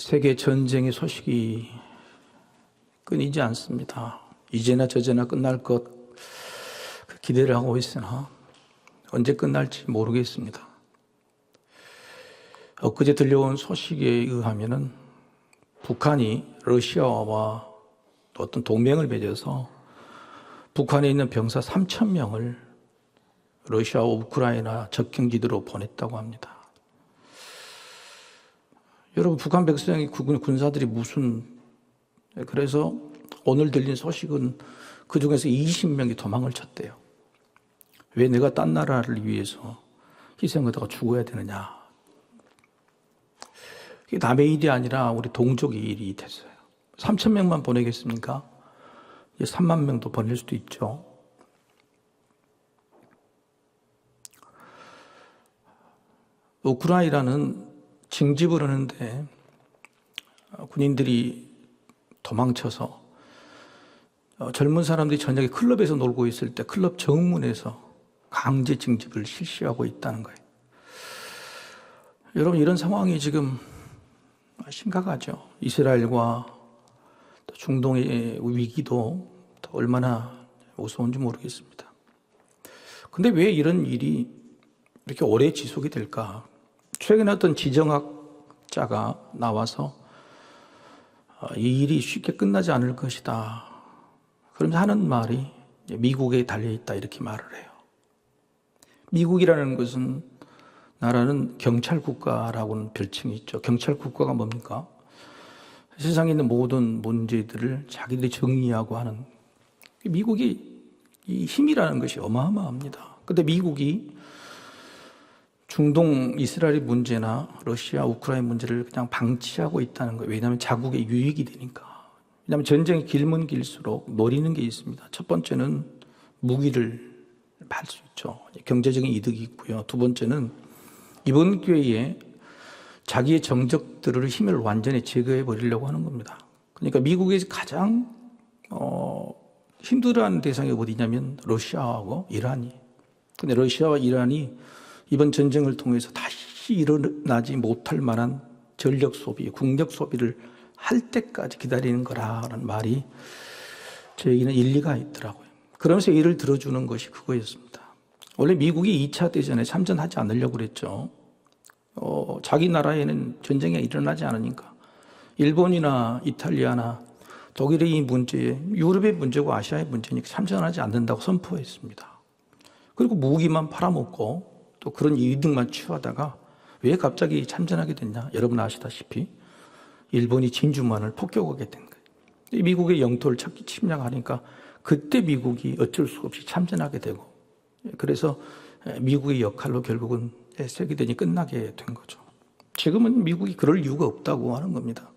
세계 전쟁의 소식이 끊이지 않습니다. 이제나 저제나 끝날 것그 기대를 하고 있으나 언제 끝날지 모르겠습니다. 엊그제 들려온 소식에 의하면은 북한이 러시아와 또 어떤 동맹을 맺어서 북한에 있는 병사 3천 명을 러시아와 우크라이나 접경지대로 보냈다고 합니다. 여러분 북한 백성이 군 군사들이 무슨 그래서 오늘 들린 소식은 그 중에서 20명이 도망을 쳤대요. 왜 내가 딴 나라를 위해서 희생하다가 죽어야 되느냐? 이게 남의 일이 아니라 우리 동족의 일이 됐어요. 3천 명만 보내겠습니까? 이제 3만 명도 보낼 수도 있죠. 우크라이나는 징집을 하는데 군인들이 도망쳐서 어, 젊은 사람들이 저녁에 클럽에서 놀고 있을 때 클럽 정문에서 강제 징집을 실시하고 있다는 거예요. 여러분 이런 상황이 지금 심각하죠. 이스라엘과 또 중동의 위기도 또 얼마나 무서운지 모르겠습니다. 근데 왜 이런 일이 이렇게 오래 지속이 될까? 최근에 어떤 지정학자가 나와서 어, 이 일이 쉽게 끝나지 않을 것이다. 그러면서 하는 말이 미국에 달려있다 이렇게 말을 해요. 미국이라는 것은 나라는 경찰 국가라고는 별칭이 있죠. 경찰 국가가 뭡니까? 세상에 있는 모든 문제들을 자기들이 정리하고 하는 미국이 이 힘이라는 것이 어마어마합니다. 근데 미국이 중동 이스라엘 문제나 러시아 우크라이나 문제를 그냥 방치하고 있다는 거예요. 왜냐하면 자국의 유익이 되니까. 왜냐하면 전쟁이 길면 길수록 노리는 게 있습니다. 첫 번째는 무기를 팔 수 있죠. 경제적인 이득이 있고요. 두 번째는 이번 기회에 자기의 정적들을 힘을 완전히 제거해 버리려고 하는 겁니다. 그러니까 미국에서 가장 어, 힘들어하는 대상이 어디냐면 러시아하고 이란이. 근데 러시아와 이란이 이번 전쟁을 통해서 다시 일어나지 못할 만한 전력 소비, 국력 소비를 할 때까지 기다리는 거라는 말이 저에게는 일리가 있더라고요. 그러면서 예를 들어주는 것이 그거였습니다. 원래 미국이 2차 대전에 참전하지 않으려고 그랬죠. 어, 자기 나라에는 전쟁이 일어나지 않으니까. 일본이나 이탈리아나 독일의 이 문제에 유럽의 문제고 아시아의 문제니까 참전하지 않는다고 선포했습니다. 그리고 무기만 팔아먹고 또 그런 이득만 취하다가 왜 갑자기 참전하게 됐냐? 여러분 아시다시피 일본이 진주만을 폭격하게 된 거예요. 미국의 영토를 찾기 침략하니까 그때 미국이 어쩔 수 없이 참전하게 되고 그래서 미국의 역할로 결국은 세계대전이 끝나게 된 거죠. 지금은 미국이 그럴 이유가 없다고 하는 겁니다.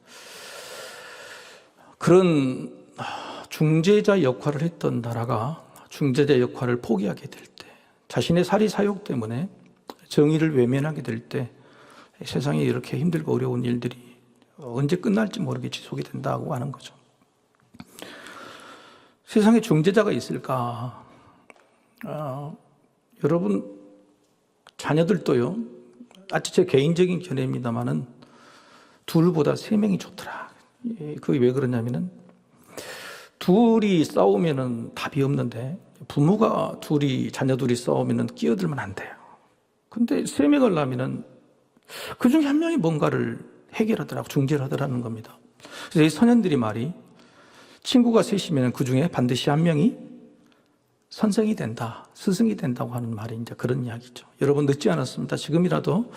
그런 중재자 역할을 했던 나라가 중재자 역할을 포기하게 될 때, 자신의 사리 사욕 때문에 정의를 외면하게 될 때, 세상에 이렇게 힘들고 어려운 일들이 언제 끝날지 모르게 지속이 된다고 하는 거죠. 세상에 중재자가 있을까? 어, 여러분 자녀들도요. 아주 제 개인적인 견해입니다만은 둘보다 세 명이 좋더라. 예, 그게 왜 그러냐면은 둘이 싸우면은 답이 없는데 부모가 둘이 자녀 둘이 싸우면은 끼어들면 안 돼요. 근데 세 명을 낳으면은 그 중에 한 명이 뭔가를 해결하더라고 중재를 하더라는 겁니다. 그래서 이 소년들이 말이 친구가 셋이면 그 중에 반드시 한 명이 선생이 된다, 스승이 된다고 하는 말이 이제 그런 이야기죠. 여러분 늦지 않았습니다. 지금이라도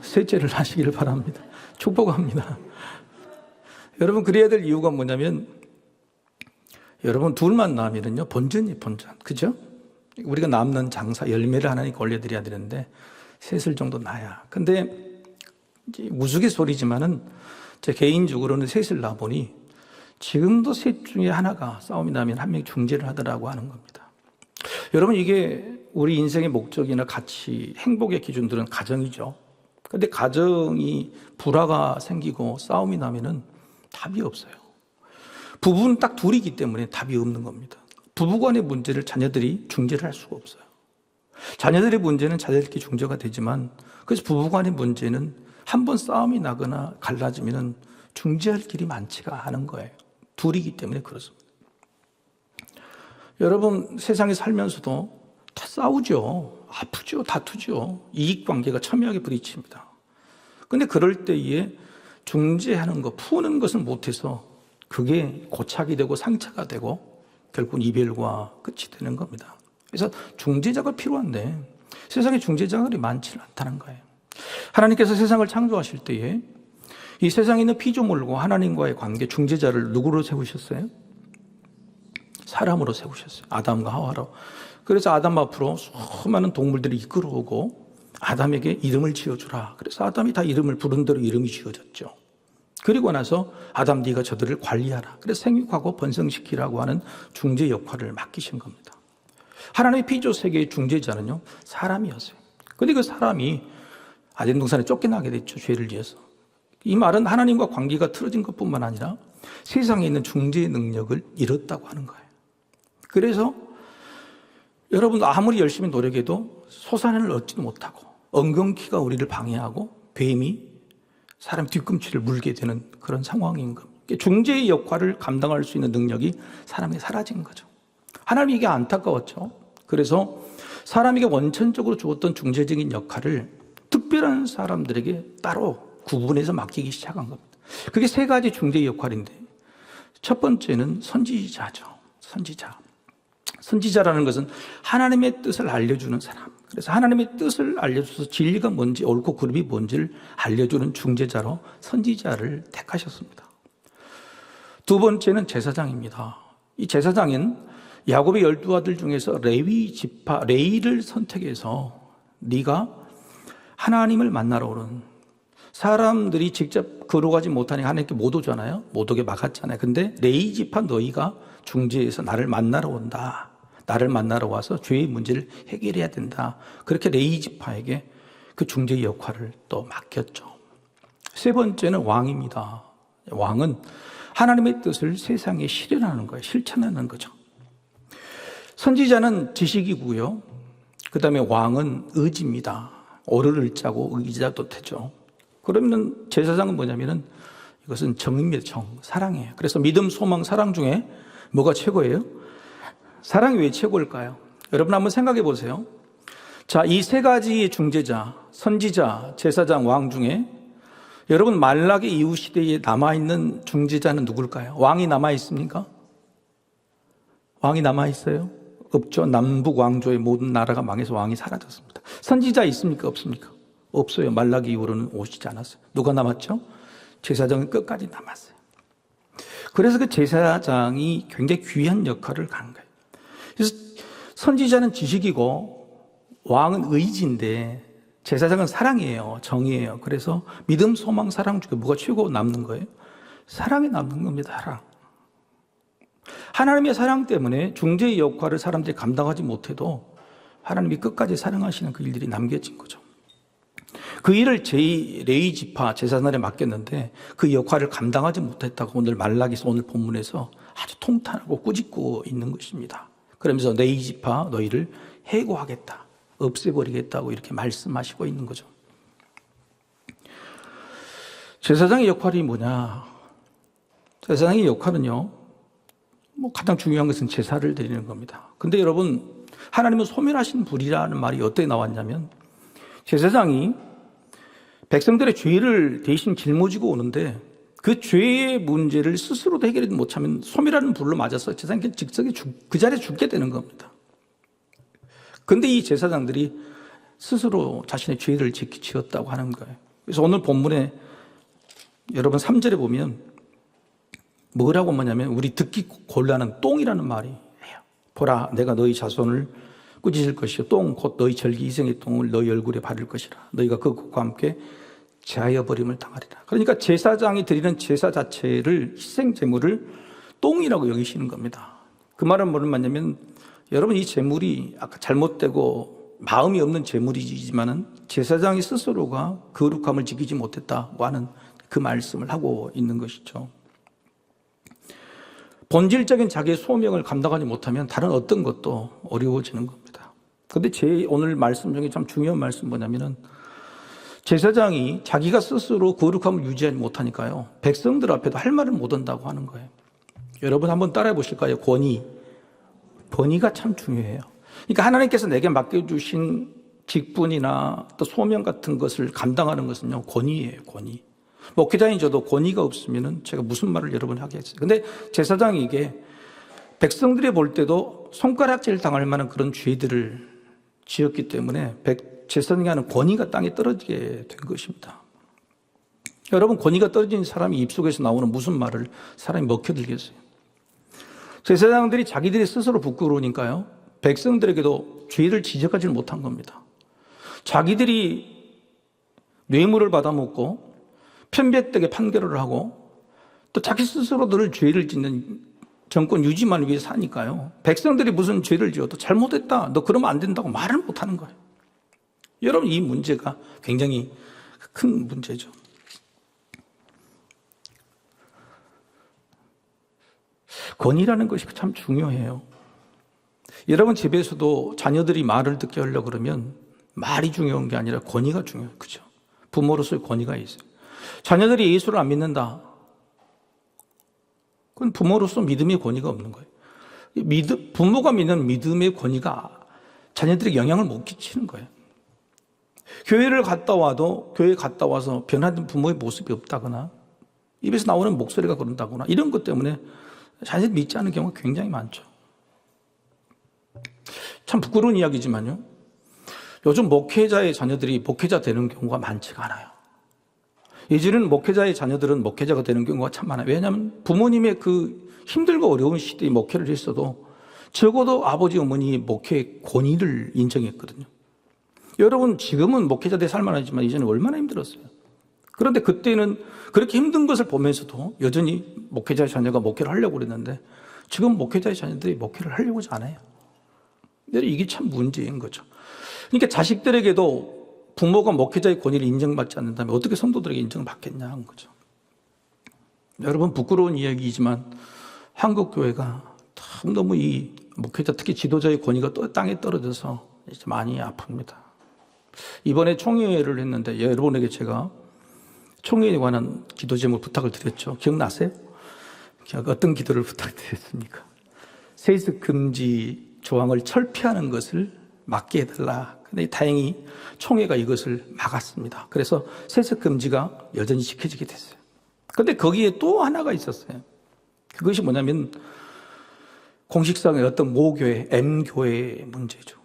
셋째를 하시기를 바랍니다. 축복합니다. 여러분 그래야 될 이유가 뭐냐면 여러분 둘만 남으면요 본전이 본전, 그죠? 우리가 남는 장사 열매를 하나님께 올려드려야 되는데 셋을 정도 나야. 근데 무수개 소리지만은 제 개인적으로는 셋을 낳보니 지금도 셋 중에 하나가 싸움이 나면 한 명이 중재를 하더라고 하는 겁니다. 여러분 이게 우리 인생의 목적이나 가치, 행복의 기준들은 가정이죠. 근데 가정이 불화가 생기고 싸움이 나면은 답이 없어요. 부부는 딱 둘이기 때문에 답이 없는 겁니다. 부부간의 문제를 자녀들이 중재를 할 수가 없어요. 자녀들의 문제는 자녀들끼리 중재가 되지만 그래서 부부간의 문제는 한 번 싸움이 나거나 갈라지면은 중재할 길이 많지가 않은 거예요. 둘이기 때문에 그렇습니다. 여러분 세상에 살면서도 다 싸우죠. 아프죠. 다투죠. 이익 관계가 첨예하게 부딪힙니다. 근데 그럴 때에 중재하는 거, 푸는 것을 못해서 그게 고착이 되고 상처가 되고 결국 이별과 끝이 되는 겁니다. 그래서 중재자가 필요한데 세상에 중재자가 많지 않다는 거예요. 하나님께서 세상을 창조하실 때에 이 세상에 있는 피조물과 하나님과의 관계 중재자를 누구로 세우셨어요? 사람으로 세우셨어요. 아담과 하와로. 그래서 아담 앞으로 수많은 동물들이 이끌어오고 아담에게 이름을 지어주라. 그래서 아담이 다 이름을 부른 대로 이름이 지어졌죠. 그리고 나서 아담 네가 저들을 관리하라. 그래서 생육하고 번성시키라고 하는 중재 역할을 맡기신 겁니다. 하나님의 피조 세계의 중재자는요 사람이었어요. 근데 그 사람이 아덴 동산에 쫓겨나게 됐죠. 죄를 지어서. 이 말은 하나님과 관계가 틀어진 것뿐만 아니라 세상에 있는 중재의 능력을 잃었다고 하는 거예요. 그래서 여러분 아무리 열심히 노력해도 소산을 얻지도 못하고 엉겅퀴가 우리를 방해하고 뱀이 사람 뒤꿈치를 물게 되는 그런 상황인 겁니다. 중재의 역할을 감당할 수 있는 능력이 사람이 사라진 거죠. 하나님이 이게 안타까웠죠. 그래서 사람에게 원천적으로 주었던 중재적인 역할을 특별한 사람들에게 따로 구분해서 맡기기 시작한 겁니다. 그게 세 가지 중재의 역할인데 첫 번째는 선지자죠. 선지자. 선지자라는 것은 하나님의 뜻을 알려주는 사람. 그래서 하나님의 뜻을 알려줘서 진리가 뭔지 옳고 그름이 뭔지를 알려주는 중재자로 선지자를 택하셨습니다. 두 번째는 제사장입니다. 이 제사장은 야곱의 열두 아들 중에서 레위 지파 레이를 선택해서 네가 하나님을 만나러 오는 사람들이 직접 걸어가지 못하니 하나님께 못 오잖아요. 못 오게 막았잖아요. 근데 레이 지파 너희가 중재해서 나를 만나러 온다. 나를 만나러 와서 죄의 문제를 해결해야 된다. 그렇게 레이 지파에게 그 중재의 역할을 또 맡겼죠. 세 번째는 왕입니다. 왕은 하나님의 뜻을 세상에 실현하는 거예요. 실천하는 거죠. 선지자는 지식이고요. 그 다음에 왕은 의지입니다. 오를 짜고 의자도 되죠. 그러면 제사장은 뭐냐면은 이것은 정입니다. 정. 사랑이에요. 그래서 믿음, 소망, 사랑 중에 뭐가 최고예요? 사랑이 왜 최고일까요? 여러분 한번 생각해 보세요. 자, 이 세 가지의 중재자, 선지자, 제사장, 왕 중에 여러분 말라기 이후 시대에 남아 있는 중재자는 누굴까요? 왕이 남아 있습니까? 왕이 남아 있어요? 없죠. 남북 왕조의 모든 나라가 망해서 왕이 사라졌습니다. 선지자 있습니까? 없습니까? 없어요. 말라기 이후로는 오시지 않았어요. 누가 남았죠? 제사장은 끝까지 남았어요. 그래서 그 제사장이 굉장히 귀한 역할을 한 거예요. 그래서 선지자는 지식이고 왕은 의지인데 제사장은 사랑이에요. 정이에요. 그래서 믿음, 소망, 사랑 중에 뭐가 최고 남는 거예요? 사랑이 남는 겁니다. 사랑. 하나님의 사랑 때문에 중재의 역할을 사람들이 감당하지 못해도 하나님이 끝까지 사랑하시는 그 일들이 남겨진 거죠. 그 일을 제이 레이 지파 제사날에 맡겼는데 그 역할을 감당하지 못했다고 오늘 말라기서 오늘 본문에서 아주 통탄하고 꾸짖고 있는 것입니다. 그러면서 레이 지파 너희를 해고하겠다, 없애버리겠다고 이렇게 말씀하시고 있는 거죠. 제사장의 역할이 뭐냐? 제사장의 역할은요, 뭐 가장 중요한 것은 제사를 드리는 겁니다. 근데 여러분, 하나님은 소멸하신 불이라는 말이 어떻게 나왔냐면, 제사장이 백성들의 죄를 대신 짊어지고 오는데 그 죄의 문제를 스스로도 해결하지 못하면 소멸하는 불로 맞아서 제사장이 즉석에 죽, 그 자리에 죽게 되는 겁니다. 근데 이 제사장들이 스스로 자신의 죄를 지었다고 하는 거예요. 그래서 오늘 본문에 여러분 3절에 보면 뭐라고 뭐냐면 우리 듣기 곤란한 똥이라는 말이 해요. 보라 내가 너희 자손을 꾸짖을 것이요 똥 곧 너희 절기 이생의 똥을 너희 얼굴에 바를 것이라 너희가 그 곡과 함께 제하여 버림을 당하리라. 그러니까 제사장이 드리는 제사 자체를 희생 제물을 똥이라고 여기시는 겁니다. 그 말은 뭐를 말냐면 여러분 이 제물이 아까 잘못되고 마음이 없는 제물이지만은 제사장이 스스로가 거룩함을 지키지 못했다고 하는 그 말씀을 하고 있는 것이죠. 본질적인 자기의 소명을 감당하지 못하면 다른 어떤 것도 어려워지는 겁니다. 근데 제 오늘 말씀 중에 참 중요한 말씀 뭐냐면은 제사장이 자기가 스스로 거룩함을 유지하지 못하니까요. 백성들 앞에도 할 말을 못 한다고 하는 거예요. 여러분 한번 따라해 보실까요? 권위. 권위가 참 중요해요. 그러니까 하나님께서 내게 맡겨주신 직분이나 또 소명 같은 것을 감당하는 것은요, 권위예요, 권위. 목회자인 저도 권위가 없으면은 제가 무슨 말을 여러분 하겠어요. 근데 제사장이 이게 백성들이 볼 때도 손가락질 당할 만한 그런 죄들을 지었기 때문에 백, 제사장이 하는 권위가 땅에 떨어지게 된 것입니다. 여러분, 권위가 떨어진 사람이 입속에서 나오는 무슨 말을 사람이 먹혀들겠어요? 제사장들이 자기들이 스스로 부끄러우니까요, 백성들에게도 죄를 지적하지 못한 겁니다. 자기들이 뇌물을 받아먹고 편백되게 판결을 하고 또 자기 스스로 늘 죄를 짓는 정권 유지만 위해 사니까요. 백성들이 무슨 죄를 지어도 잘못했다. 너 그러면 안 된다고 말을 못 하는 거예요. 여러분, 이 문제가 굉장히 큰 문제죠. 권위라는 것이 참 중요해요. 여러분 집에서도 자녀들이 말을 듣게 하려고 그러면 말이 중요한 게 아니라 권위가 중요해요. 그죠? 부모로서의 권위가 있어요. 자녀들이 예수를 안 믿는다. 그건 부모로서 믿음의 권위가 없는 거예요. 믿음, 부모가 믿는 믿음의 권위가 자녀들에게 영향을 못 끼치는 거예요. 교회를 갔다 와도 교회 갔다 와서 변화된 부모의 모습이 없다거나 입에서 나오는 목소리가 그런다거나 이런 것 때문에 자녀들이 믿지 않는 경우가 굉장히 많죠. 참 부끄러운 이야기지만요. 요즘 목회자의 자녀들이 목회자 되는 경우가 많지가 않아요. 예전에는 목회자의 자녀들은 목회자가 되는 경우가 참 많아요. 왜냐하면 부모님의 그 힘들고 어려운 시대에 목회를 했어도 적어도 아버지, 어머니 목회 권위를 인정했거든요. 여러분, 지금은 목회자 돼 살만하지만 이전에 얼마나 힘들었어요. 그런데 그때는 그렇게 힘든 것을 보면서도 여전히 목회자의 자녀가 목회를 하려고 그랬는데 지금 목회자의 자녀들이 목회를 하려고 하지 않아요. 이게 참 문제인 거죠. 그러니까 자식들에게도 부모가 목회자의 권위를 인정받지 않는다면 어떻게 성도들에게 인정을 받겠냐 하는 거죠. 여러분 부끄러운 이야기이지만 한국 교회가 참 너무 이 목회자 특히 지도자의 권위가 또 땅에 떨어져서 많이 아픕니다. 이번에 총회를 했는데 여러분에게 제가 총회에 관한 기도 제목 부탁을 드렸죠. 기억나세요? 어떤 기도를 부탁드렸습니까? 세습 금지 조항을 철폐하는 것을 막게 해달라. 근데 다행히 총회가 이것을 막았습니다. 그래서 세습 금지가 여전히 지켜지게 됐어요. 근데 거기에 또 하나가 있었어요. 그것이 뭐냐면 공식상의 어떤 모교회, M교회의 문제죠.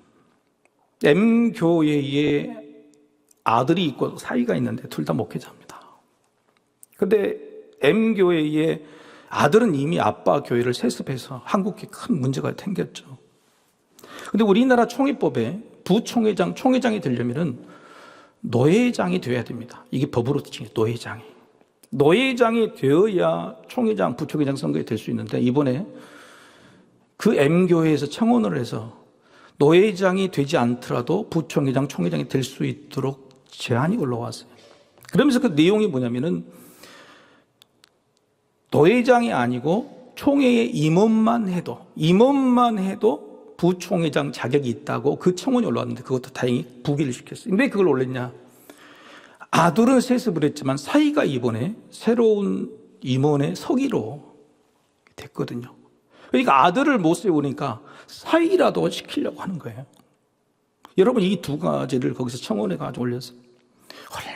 M교회에 아들이 있고 사이가 있는데 둘 다 목회자입니다. 근데 M교회에 아들은 이미 아빠 교회를 세습해서 한국에 큰 문제가 생겼죠. 근데 우리나라 총회법에 부총회장, 총회장이 되려면은 노회장이 되어야 됩니다. 이게 법으로 지금 노회장이. 노회장이 되어야 총회장, 부총회장 선거에 될 수 있는데 이번에 그 M교회에서 청원을 해서 노회장이 되지 않더라도 부총회장, 총회장이 될 수 있도록 제안이 올라왔어요. 그러면서 그 내용이 뭐냐면은 노회장이 아니고 총회의 임원만 해도, 임원만 해도 부총회장 자격이 있다고 그 청원이 올라왔는데 그것도 다행히 부기를 시켰어요. 왜 그걸 올렸냐? 아들은 세습을 했지만 사이가 이번에 새로운 임원의 서기로 됐거든요. 그러니까 아들을 못 세우니까 사이라도 시키려고 하는 거예요. 여러분 이 두 가지를 거기서 청원해 가지고 올렸어요.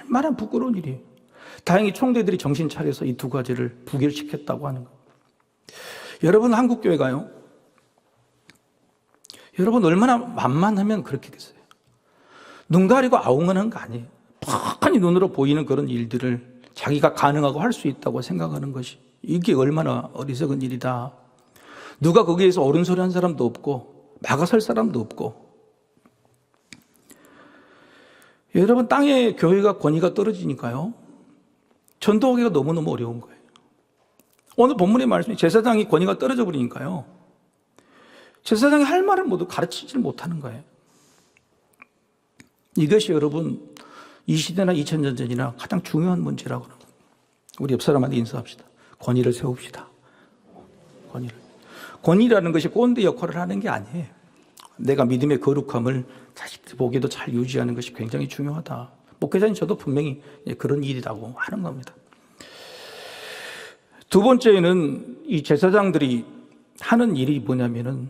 얼마나 부끄러운 일이에요. 다행히 총대들이 정신 차려서 이 두 가지를 부결시켰다고 하는 거예요. 여러분 한국 교회가요. 여러분 얼마나 만만하면 그렇게 됐어요. 눈 가리고 아웅하는 거 아니에요. 뻔히 눈으로 보이는 그런 일들을 자기가 가능하고 할 수 있다고 생각하는 것이 이게 얼마나 어리석은 일이다. 누가 거기에서 옳은 소리 한 사람도 없고 막아설 사람도 없고 여러분 땅에 교회가 권위가 떨어지니까요. 전도하기가 너무너무 어려운 거예요. 오늘 본문의 말씀이 제사장이 권위가 떨어져 버리니까요. 제사장이 할 말을 모두 가르치질 못하는 거예요. 이것이 여러분 이 시대나 2000년 전이나 가장 중요한 문제라고 합니다. 우리 옆 사람한테 인사합시다. 권위를 세웁시다. 권위를. 권위라는 것이 꼰대 역할을 하는 게 아니에요. 내가 믿음의 거룩함을 자식들 보기에도 잘 유지하는 것이 굉장히 중요하다. 목회자인 저도 분명히 그런 일이라고 하는 겁니다. 두 번째는 이 제사장들이 하는 일이 뭐냐면은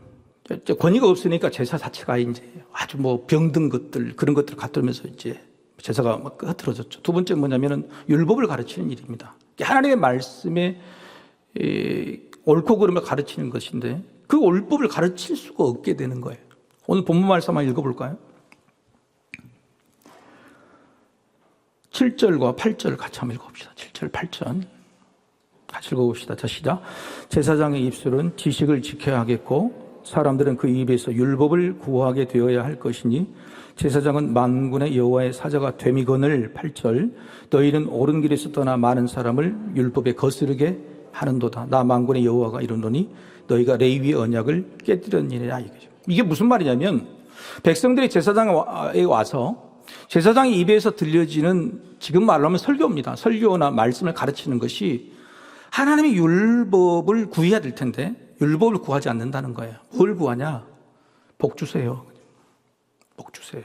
권위가 없으니까 제사 자체가 이제 아주 뭐 병든 것들 그런 것들을 갖들면서 이제 제사가 막 흐트러졌죠. 두 번째 뭐냐면은 율법을 가르치는 일입니다. 하나님의 말씀에 에, 옳고 그름을 가르치는 것인데 그 율법을 가르칠 수가 없게 되는 거예요. 오늘 본문 말씀 한번 읽어볼까요? 7절과 8절 같이 한번 읽어봅시다. 7절, 8절. 같이 읽어봅시다. 자, 시작. 제사장의 입술은 지식을 지켜야 하겠고, 사람들은 그 입에서 율법을 구하게 되어야 할 것이니, 제사장은 만군의 여호와의 사자가 됨이거늘 8절. 너희는 옳은 길에서 떠나 많은 사람을 율법에 거스르게 하는도다. 나 만군의 여호와가 이르노니 너희가 레위의 언약을 깨뜨렸느니라 이거죠. 이게 무슨 말이냐면 백성들이 제사장에 와서 제사장의 입에서 들려지는 지금 말로 하면 설교입니다. 설교나 말씀을 가르치는 것이 하나님의 율법을 구해야 될 텐데 율법을 구하지 않는다는 거예요. 뭘 구하냐? 복 주세요. 복 주세요.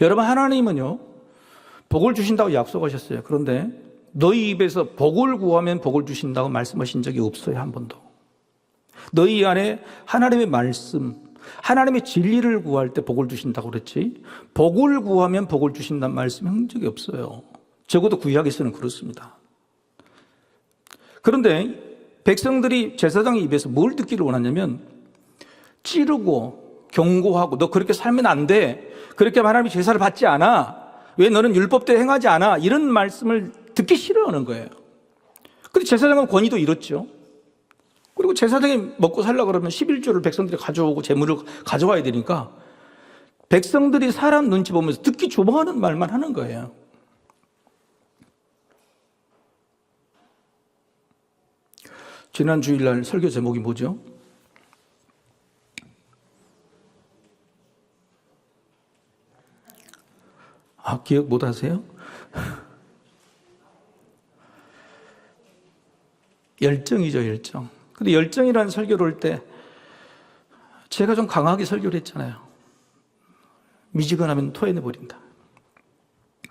여러분 하나님은요 복을 주신다고 약속하셨어요. 그런데 너희 입에서 복을 구하면 복을 주신다고 말씀하신 적이 없어요 한 번도. 너희 안에 하나님의 말씀, 하나님의 진리를 구할 때 복을 주신다고 그랬지. 복을 구하면 복을 주신다는 말씀 한 적이 없어요. 적어도 구약에서는 그렇습니다. 그런데 백성들이 제사장의 입에서 뭘 듣기를 원하냐면 찌르고 경고하고 너 그렇게 살면 안 돼. 그렇게 하나님이 제사를 받지 않아. 왜 너는 율법대로 행하지 않아. 이런 말씀을 듣기 싫어하는 거예요. 근데 제사장은 권위도 이렇죠. 그리고 제사장이 먹고 살려 그러면 11조를 백성들이 가져오고 재물을 가져와야 되니까 백성들이 사람 눈치 보면서 듣기 좋아하는 말만 하는 거예요. 지난 주일날 설교 제목이 뭐죠? 아, 기억 못 하세요? 열정이죠, 열정. 근데 열정이라는 설교를 할 때 제가 좀 강하게 설교를 했잖아요. 미지근하면 토해내 버린다.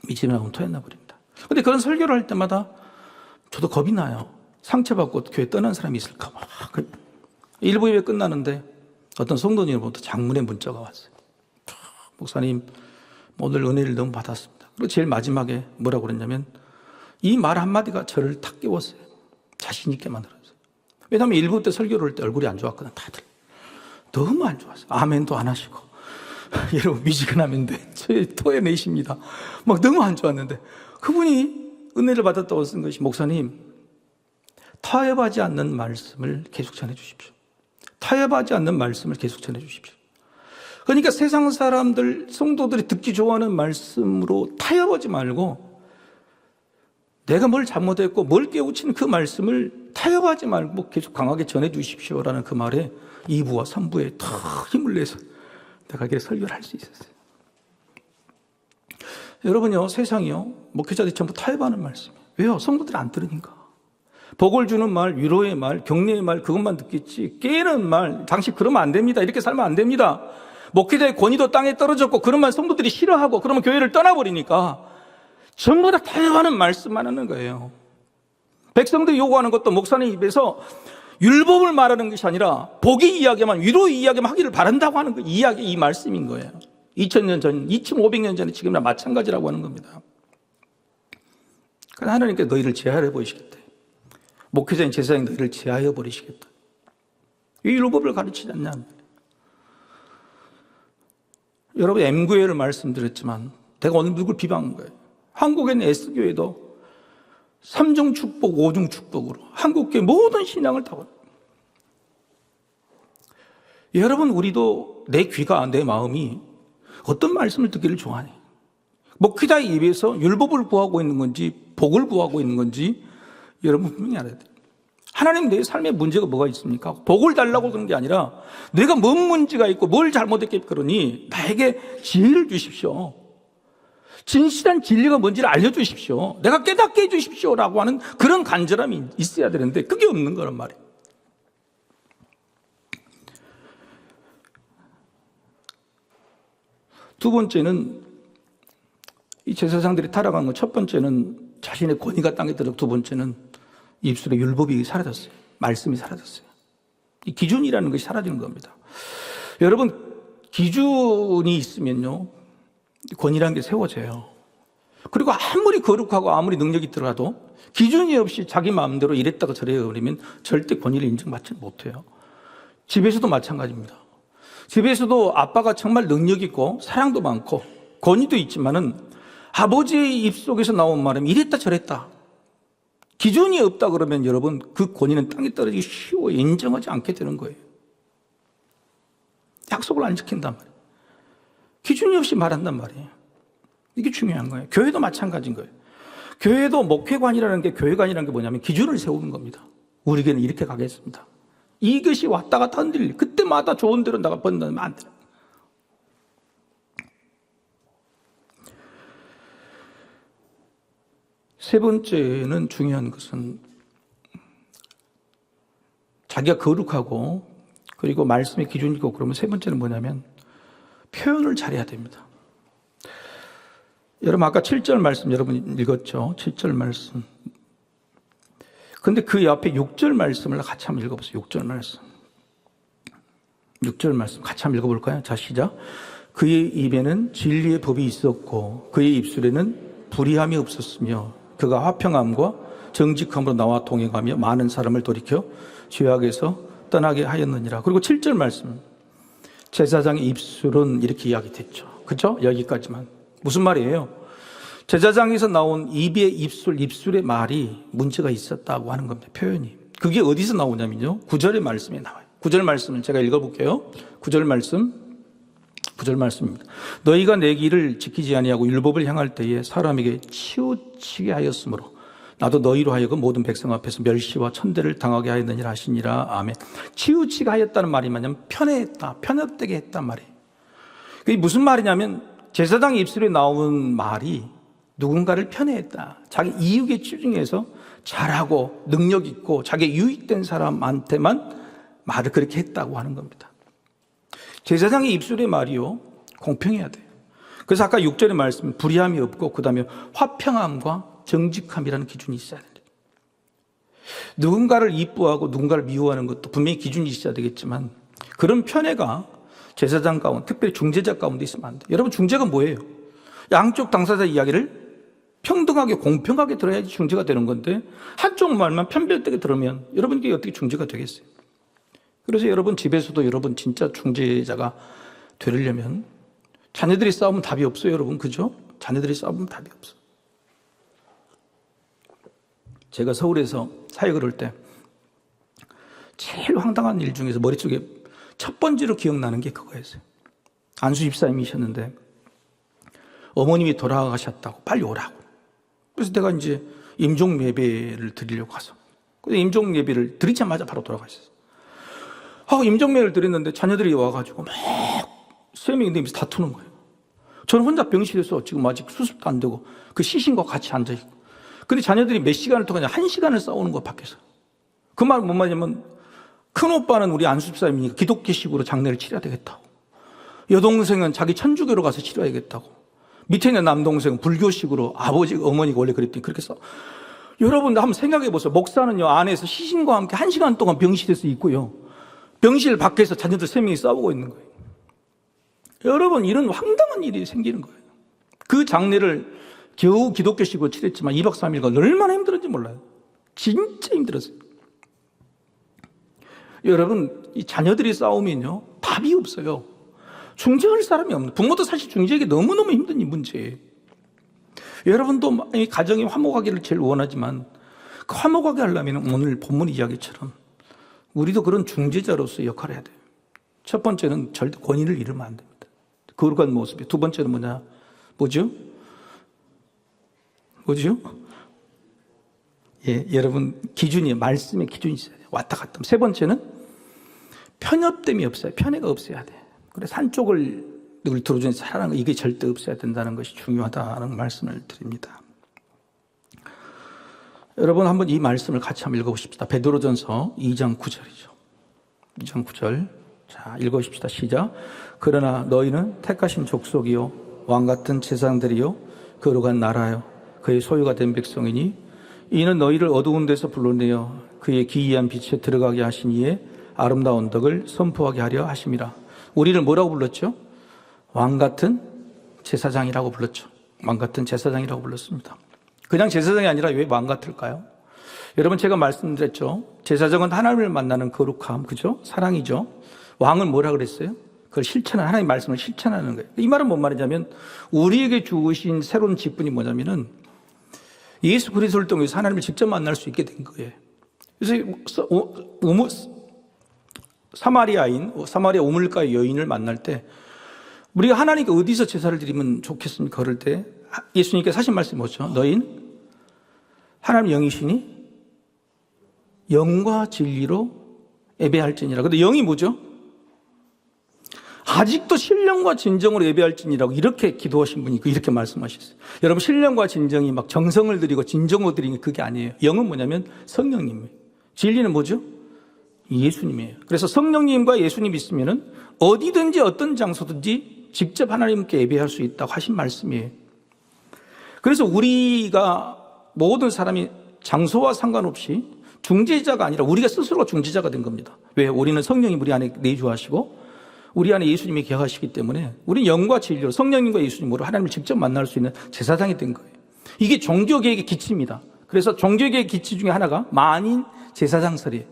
미지근하면 토해내 버린다. 근데 그런 설교를 할 때마다 저도 겁이 나요. 상처받고 교회 떠난 사람이 있을까 봐. 그 일부 예배 끝나는데 어떤 성도님으로부터 장문의 문자가 왔어요. 목사님, 오늘 은혜를 너무 받았습니다. 그리고 제일 마지막에 뭐라고 그랬냐면 이 말 한마디가 저를 탁 깨웠어요. 자신 있게 만들었어요. 왜냐하면 일부 때 설교를 할 때 얼굴이 안 좋았거든, 다들. 너무 안 좋았어요. 아멘도 안 하시고. 여러분, 미지근하면 돼. 토해내십니다. 막 너무 안 좋았는데. 그분이 은혜를 받았다고 쓴 것이, 목사님, 타협하지 않는 말씀을 계속 전해 주십시오. 타협하지 않는 말씀을 계속 전해 주십시오. 그러니까 세상 사람들, 성도들이 듣기 좋아하는 말씀으로 타협하지 말고 내가 뭘 잘못했고 뭘 깨우친 그 말씀을 타협하지 말고 계속 강하게 전해 주십시오라는 그 말에 2부와 3부에 더 힘을 내서 내가 이렇게 설교를 할 수 있었어요. 여러분요, 세상이요, 목회자들이 전부 타협하는 말씀이에요. 왜요? 성도들이 안 들으니까. 복을 주는 말, 위로의 말, 격려의 말, 그것만 듣겠지. 깨는 말, 당신 그러면 안 됩니다. 이렇게 살면 안 됩니다. 목회자의 권위도 땅에 떨어졌고, 그런 말 성도들이 싫어하고, 그러면 교회를 떠나버리니까, 전부 다 타협하는 말씀만 하는 거예요. 백성들이 요구하는 것도 목사님 입에서 율법을 말하는 것이 아니라 복의 이야기만, 위로의 이야기만 하기를 바란다고 하는 그 이야기, 이 말씀인 거예요. 2000년 전, 2500년 전에 지금이나 마찬가지라고 하는 겁니다. 그러나 하나님께 너희를 제하해 보이시겠다. 목회자인 제사장 너희를 제하여 버리시겠다. 이 율법을 가르치지 않냐. 여러분, M교회를 말씀드렸지만, 내가 오늘 누굴 비방한 거예요. 한국에는 S교회도 삼중 축복, 오중 축복으로 한국교회 모든 신앙을 다 여러분, 우리도 내 귀가, 내 마음이 어떤 말씀을 듣기를 좋아하니? 목회자의 입에서 율법을 구하고 있는 건지, 복을 구하고 있는 건지, 여러분 분명히 알아야 돼요. 하나님 내 삶에 문제가 뭐가 있습니까? 복을 달라고 그런 게 아니라 내가 뭔 문제가 있고 뭘 잘못했겠 그러니 나에게 지혜를 주십시오. 진실한 진리가 뭔지를 알려주십시오. 내가 깨닫게 해주십시오 라고 하는 그런 간절함이 있어야 되는데 그게 없는 거란 말이에요. 두 번째는 이 제사장들이 타락한 건 첫 번째는 자신의 권위가 땅에 들어 두 번째는 입술에 율법이 사라졌어요. 말씀이 사라졌어요. 이 기준이라는 것이 사라지는 겁니다. 여러분 기준이 있으면요 권위라는 게 세워져요. 그리고 아무리 거룩하고 아무리 능력이 들어가도 기준이 없이 자기 마음대로 이랬다가 저래 버리면 절대 권위를 인정받지 못해요. 집에서도 마찬가지입니다. 집에서도 아빠가 정말 능력 있고 사랑도 많고 권위도 있지만은 아버지의 입속에서 나온 말은 이랬다 저랬다. 기준이 없다 그러면 여러분 그 권위는 땅에 떨어지기 쉬워 인정하지 않게 되는 거예요. 약속을 안 지킨단 말이에요. 기준이 없이 말한단 말이에요. 이게 중요한 거예요. 교회도 마찬가지인 거예요. 교회도 목회관이라는 게 교회관이라는 게 뭐냐면 기준을 세우는 겁니다. 우리 교회는 이렇게 가겠습니다. 이것이 왔다 갔다 흔들리 그때마다 좋은 대로 나가 번다면 안 돼요. 세 번째는 중요한 것은 자기가 거룩하고 그리고 말씀의 기준이고 그러면 세 번째는 뭐냐면 표현을 잘해야 됩니다. 여러분 아까 7절 말씀 여러분 읽었죠? 7절 말씀. 근데 그 옆에 6절 말씀을 같이 한번 읽어보세요. 6절 말씀. 6절 말씀 같이 한번 읽어볼까요? 자 시작. 그의 입에는 진리의 법이 있었고 그의 입술에는 불의함이 없었으며 그가 화평함과 정직함으로 나와 동행하며 많은 사람을 돌이켜 죄악에서 떠나게 하였느니라. 그리고 7절 말씀. 제사장의 입술은 이렇게 이야기 됐죠. 그죠? 여기까지만. 무슨 말이에요? 제사장에서 나온 입의 입술, 입술의 말이 문제가 있었다고 하는 겁니다. 표현이. 그게 어디서 나오냐면요. 구절의 말씀에 나와요. 구절 말씀을 제가 읽어볼게요. 구절 말씀. 구절 말씀입니다. 너희가 내 길을 지키지 아니하고 율법을 향할 때에 사람에게 치우치게 하였으므로 나도 너희로 하여금 모든 백성 앞에서 멸시와 천대를 당하게 하였느니라 하시니라. 아멘. 치우치게 하였다는 말이 뭐냐면 편애했다. 편협되게 했단 말이에요. 그게 무슨 말이냐면 제사장의 입술에 나온 말이 누군가를 편애했다. 자기 이익에 치중해서 잘하고 능력 있고 자기 유익된 사람한테만 말을 그렇게 했다고 하는 겁니다. 제사장의 입술의 말이요 공평해야 돼요. 그래서 아까 6절의 말씀 불의함이 없고 그다음에 화평함과 정직함이라는 기준이 있어야 됩니다. 누군가를 이뻐하고 누군가를 미워하는 것도 분명히 기준이 있어야 되겠지만 그런 편애가 제사장 가운데 특별히 중재자 가운데 있으면 안 돼요. 여러분 중재가 뭐예요? 양쪽 당사자 이야기를 평등하게 공평하게 들어야지 중재가 되는 건데 한쪽 말만 편별되게 들으면 여러분 이게 어떻게 중재가 되겠어요? 그래서 여러분 집에서도 여러분 진짜 중재자가 되려면 자녀들이 싸우면 답이 없어요, 여러분. 그죠? 자녀들이 싸우면 답이 없어. 제가 서울에서 사역을 할 때 제일 황당한 일 중에서 머릿속에 첫 번째로 기억나는 게 그거였어요. 안수 집사님이셨는데 어머님이 돌아가셨다고 빨리 오라고. 그래서 내가 이제 임종 예배를 드리려고 가서. 근데 임종 예배를 드리자마자 바로 돌아가셨어요. 하고 임종례를 드렸는데 자녀들이 와가지고 막 세 명이 내면서 다투는 거예요. 저는 혼자 병실에서 지금 아직 수습도 안 되고 그 시신과 같이 앉아있고. 근데 자녀들이 몇 시간을 동안 한 시간을 싸우는 거 밖에서. 그 말은 뭔 말이냐면 큰 오빠는 우리 안수집사님이니까 기독교식으로 장례를 치러야 되겠다고. 여동생은 자기 천주교로 가서 치러야겠다고. 밑에 있는 남동생은 불교식으로 아버지, 어머니가 원래 그랬더니 그렇게 써. 여러분 한번 생각해 보세요. 목사는요, 안에서 시신과 함께 한 시간 동안 병실에서 있고요. 병실 밖에서 자녀들 세 명이 싸우고 있는 거예요. 여러분, 이런 황당한 일이 생기는 거예요. 그 장례를 겨우 기독교식으로 치렀지만 2박 3일간 얼마나 힘들었는지 몰라요. 진짜 힘들었어요. 여러분, 이 자녀들이 싸우면요, 답이 없어요. 중재할 사람이 없는, 부모도 사실 중재하기 너무너무 힘든 이 문제예요. 여러분도 이 가정이 화목하기를 제일 원하지만 그 화목하게 하려면 오늘 본문 이야기처럼 우리도 그런 중재자로서 역할을 해야 돼요. 첫 번째는 절대 권위를 잃으면 안 됩니다. 거룩한 모습이. 두 번째는 뭐냐? 뭐죠? 뭐죠? 예, 여러분 기준이 말씀의 기준이 있어야 돼요. 왔다 갔다. 세 번째는 편협됨이 없어요. 편애가 없어야 돼. 그래서 한쪽을 늘 들어주는 사랑 이게 절대 없어야 된다는 것이 중요하다는 말씀을 드립니다. 여러분 한번 이 말씀을 같이 한번 읽어보십시다. 베드로전서 2장 9절이죠. 2장 9절. 자, 읽어보십시다. 시작. 그러나 너희는 택하신 족속이요 왕 같은 제사장들이요 거룩한 나라요 그의 소유가 된 백성이니 이는 너희를 어두운 데서 불러내어 그의 기이한 빛에 들어가게 하신 이의 아름다운 덕을 선포하게 하려 하심이라. 우리를 뭐라고 불렀죠? 왕 같은 제사장이라고 불렀죠. 왕 같은 제사장이라고 불렀습니다. 그냥 제사장이 아니라 왜 왕 같을까요? 여러분 제가 말씀드렸죠. 제사장은 하나님을 만나는 거룩함, 그죠? 사랑이죠. 왕은 뭐라 그랬어요? 그걸 실천하는 하나님 말씀을 실천하는 거예요. 이 말은 뭔 말이냐면 우리에게 주신 새로운 직분이 뭐냐면은 예수 그리스도를 통해서 하나님을 직접 만날 수 있게 된 거예요. 그래서 우무, 사마리아인 사마리아 우물가의 여인을 만날 때 우리가 하나님께 어디서 제사를 드리면 좋겠습니까? 그럴 때 예수님께서 하신 말씀이 뭐죠? 너인 하나님 영이시니 영과 진리로 예배할지니라. 근데 영이 뭐죠? 아직도 신령과 진정으로 예배할지니라고 이렇게 기도하신 분이 그 이렇게 말씀하셨어요. 여러분 신령과 진정이 막 정성을 들이고 진정을 들이는 그게 아니에요. 영은 뭐냐면 성령님이에요. 진리는 뭐죠? 예수님이에요. 그래서 성령님과 예수님 있으면은 어디든지 어떤 장소든지 직접 하나님께 예배할 수 있다고 하신 말씀이에요. 그래서 우리가 모든 사람이 장소와 상관없이 중재자가 아니라 우리가 스스로가 중재자가 된 겁니다. 왜? 우리는 성령이 우리 안에 내주하시고 우리 안에 예수님이 계하시기 때문에 우리는 영과 진리로 성령님과 예수님으로 하나님을 직접 만날 수 있는 제사장이 된 거예요. 이게 종교계획의 기치입니다. 그래서 종교계획 기치 중에 하나가 만인 제사장설이에요.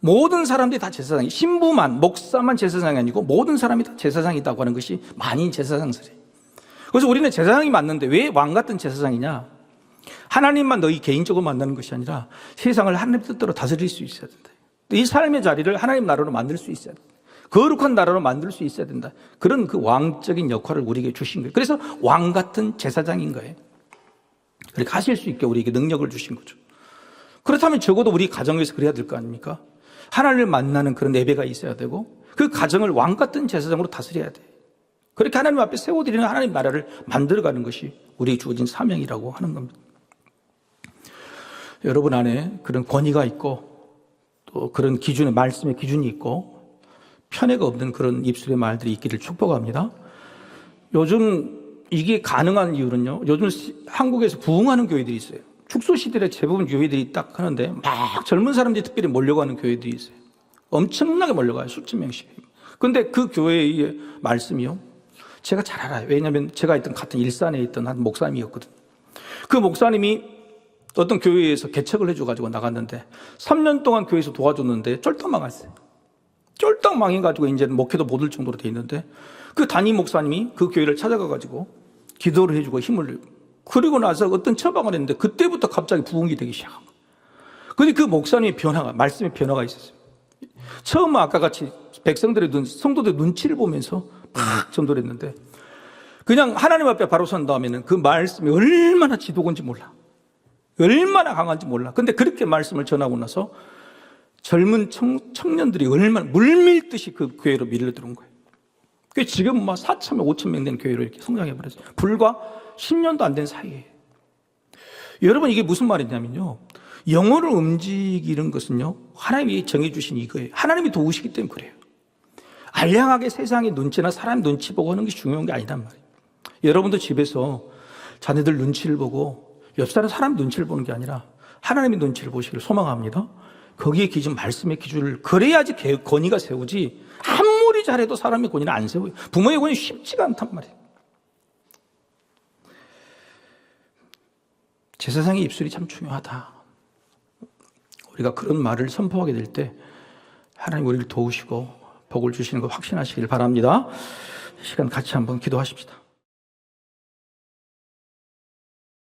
모든 사람들이 다 제사장이 신부만 목사만 제사장이 아니고 모든 사람이 다 제사장이다고 하는 것이 만인 제사장설이에요. 그래서 우리는 제사장이 맞는데 왜 왕 같은 제사장이냐? 하나님만 너희 개인적으로 만나는 것이 아니라 세상을 하나님 뜻대로 다스릴 수 있어야 된다. 이 삶의 자리를 하나님 나라로 만들 수 있어야 된다. 거룩한 나라로 만들 수 있어야 된다. 그런 그 왕적인 역할을 우리에게 주신 거예요. 그래서 왕 같은 제사장인 거예요. 그렇게 하실 수 있게 우리에게 능력을 주신 거죠. 그렇다면 적어도 우리 가정에서 그래야 될 거 아닙니까? 하나님을 만나는 그런 예배가 있어야 되고 그 가정을 왕 같은 제사장으로 다스려야 돼. 그렇게 하나님 앞에 세워드리는 하나님 나라를 만들어가는 것이 우리에게 주어진 사명이라고 하는 겁니다. 여러분 안에 그런 권위가 있고 또 그런 기준의 말씀의 기준이 있고 편애가 없는 그런 입술의 말들이 있기를 축복합니다. 요즘 이게 가능한 이유는요. 요즘 한국에서 부흥하는 교회들이 있어요. 축소 시대에 대부분 교회들이 딱 하는데 막 젊은 사람들이 특별히 몰려가는 교회들이 있어요. 엄청나게 몰려가요. 수천 명씩. 근데 그 교회의 말씀이요. 제가 잘 알아요. 왜냐하면 제가 있던 같은 일산에 있던 한 목사님이었거든요. 그 목사님이 어떤 교회에서 개척을 해줘가지고 나갔는데 3년 동안 교회에서 도와줬는데 쫄딱 망했어요. 쫄딱 망해가지고 이제는 목회도 못할 정도로 돼 있는데 그 담임 목사님이 그 교회를 찾아가가지고 기도를 해주고 힘을 그리고 나서 어떤 처방을 했는데 그때부터 갑자기 부흥이 되기 시작한 거예요. 근데 그 목사님의 변화가, 말씀의 변화가 있었어요. 처음 아까 같이 백성들의 눈, 성도들의 눈치를 보면서 팍 전도를 했는데 그냥 하나님 앞에 바로 선 다음에는 그 말씀이 얼마나 지도건지 몰라. 얼마나 강한지 몰라. 근데 그렇게 말씀을 전하고 나서 젊은 청, 청년들이 얼마나 물밀듯이 그 교회로 밀려들어온 거예요. 그 지금 막 4천 명, 5천 명 되는 교회로 이렇게 성장해 버렸어요. 불과 10년도 안 된 사이에. 여러분 이게 무슨 말이냐면요. 영혼을 움직이는 것은요. 하나님이 정해 주신 이거예요. 하나님이 도우시기 때문에 그래요. 알량하게 세상의 눈치나 사람 눈치 보고 하는 게 중요한 게 아니단 말이에요. 여러분도 집에서 자녀들 눈치를 보고 옆 사람 사람 눈치를 보는 게 아니라 하나님의 눈치를 보시기를 소망합니다. 거기에 기준 말씀의 기준을 그래야지 권위가 세우지 아무리 잘해도 사람의 권위는 안 세워요. 부모의 권위 쉽지가 않단 말이에요. 제사상의 입술이 참 중요하다. 우리가 그런 말을 선포하게 될 때 하나님 우리를 도우시고 복을 주시는 거 확신하시길 바랍니다. 시간 같이 한번 기도하십시다.